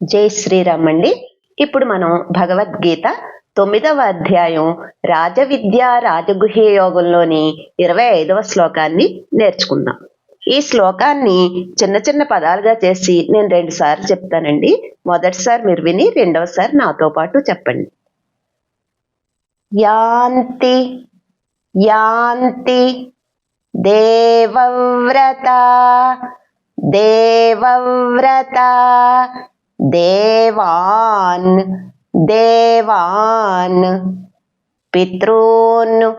జై శ్రీరామ్ అండి. ఇప్పుడు మనం భగవద్గీత తొమ్మిదవ అధ్యాయం రాజవిద్య రాజగుహ్య యోగంలోని ఇరవై ఐదవ శ్లోకాన్ని నేర్చుకుందాం. ఈ శ్లోకాన్ని చిన్న చిన్న పదాలుగా చేసి నేను రెండు సార్లు చెప్తానండి. మొదటిసారి మీరు విని రెండవసారి నాతో పాటు చెప్పండి. యాంతి యాంతి దేవవ్రత దేవవ్రత देवान देवान। पितृन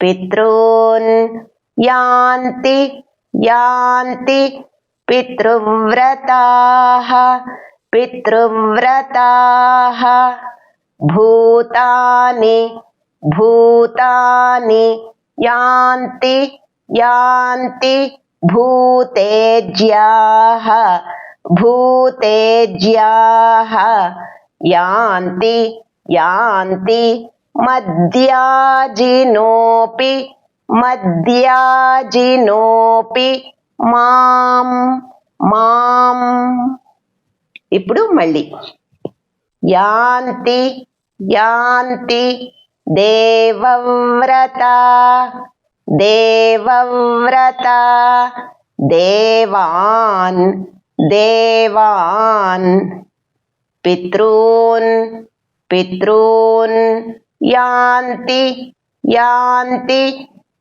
पितृन। यान्ति यान्ति पितृव्रताः पितृव्रताः। भूतानि भूतानि। यान्ति यान्ति भूतेज्याः। భూతేజ్యాः యాంతి యాంతి మధ్యాజినోపి మద్యాజినోపి మాం మాం. ఇప్పుడు మళ్ళీ. యాంతి యాంతి దేవవ్రత దేవవ్రత దేవాన్ देवान पितृन पितृन यान्ति यान्ति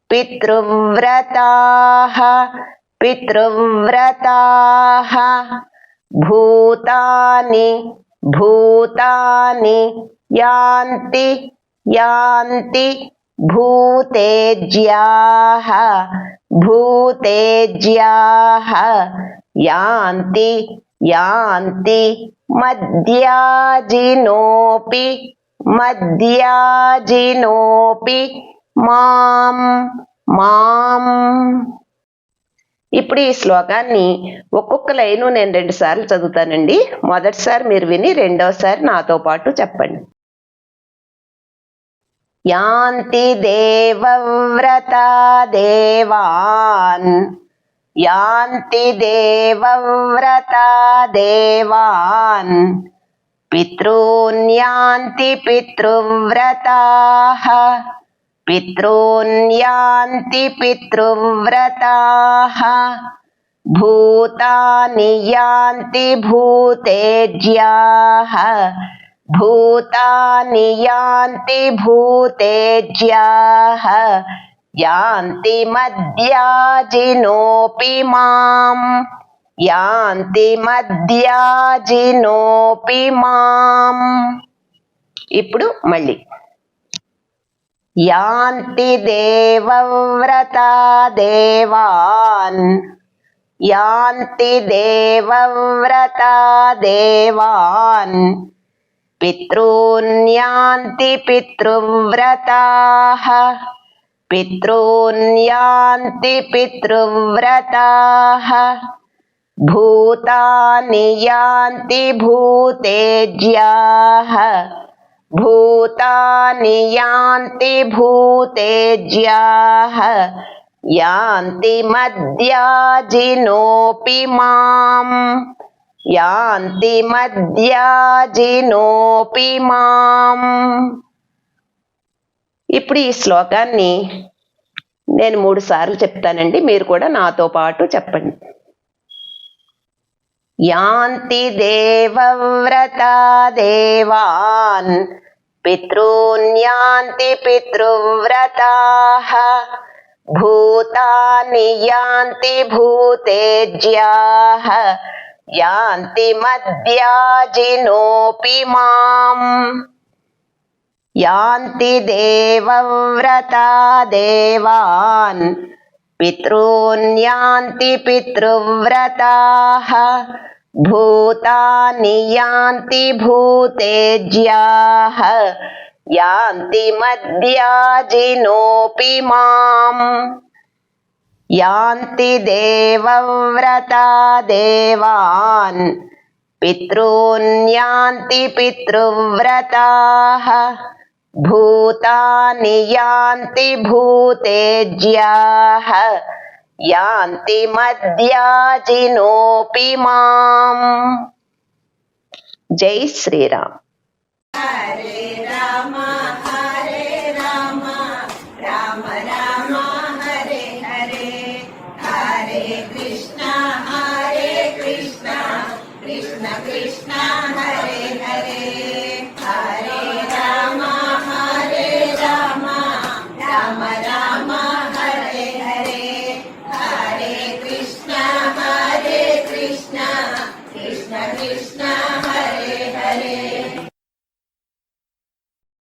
पितृव्रताः पितृव्रताः। भूतानि भूतानि यान्ति यान्ति भूतेज्याः भूतेज्याः। యాంతి యాంతి మధ్యాజినోపి మధ్యాజినోపి మాం మాం. ఇప్పుడు ఈ శ్లోకాన్ని ఒక్కొక్క లైను నేను రెండు సార్లు చదువుతానండి. మొదటిసారి మీరు విని రెండోసారి నాతో పాటు చెప్పండి. యాంతి దేవవ్రత దేవాన్. यान्ति देवव्रता देवान्। पितॄन्यान्ति पितृव्रताः। पितॄन्यान्ति पितृव्रताः। भूतानि यान्ति भूतेज्याः। भूतानि यान्ति भूतेज्याः। యాంతి మద్యాజినోపి మాం. యాంతి మద్యాజినోపి మాం. ఇప్పుడు మళ్ళీ. యాంతి దేవవ్రత దేవాన్. యాంతి దేవవ్రత దేవాన్. పితృన్యాంతి పితృవ్రతాः. पितॄन्यान्ति पितृव्रताः। भूतानि यान्ति भूतेज्याः। भूतानि यान्ति भूतेज्याः। यान्ति मद्याजिनोऽपि माम्। यान्ति मद्याजिनोऽपि माम्। ఇప్పుడు ఈ శ్లోకాన్ని నేను మూడు సార్లు చెప్తానండి. మీరు కూడా నాతో పాటు చెప్పండి. యాంతి దేవవ్రత దేవాన్ పితॄన్యాంతి పితృవ్రతా భూతాని యాంతి భూతేజ్యా యాంతి మధ్యాజినోపి మాం యాంతి దేవవ్రతా దేవాన్ పితృన్యాంతి పితృవ్రతా భూతాని యాంతి భూతేజ్యా యాంతి మధ్యాజినోపి మాం యాంతి దేవవ్రతా దేవాన్ పితృన్యాంతి పితృవ్రతా भूतानि यान्ति भूतेज्याः यान्ति मद्याजिनोऽपि माम् जय श्रीराम हरे राम हरे राम राम राम हरे हरे हरे कृष्ण हरे कृष्ण कृष्ण कृष्ण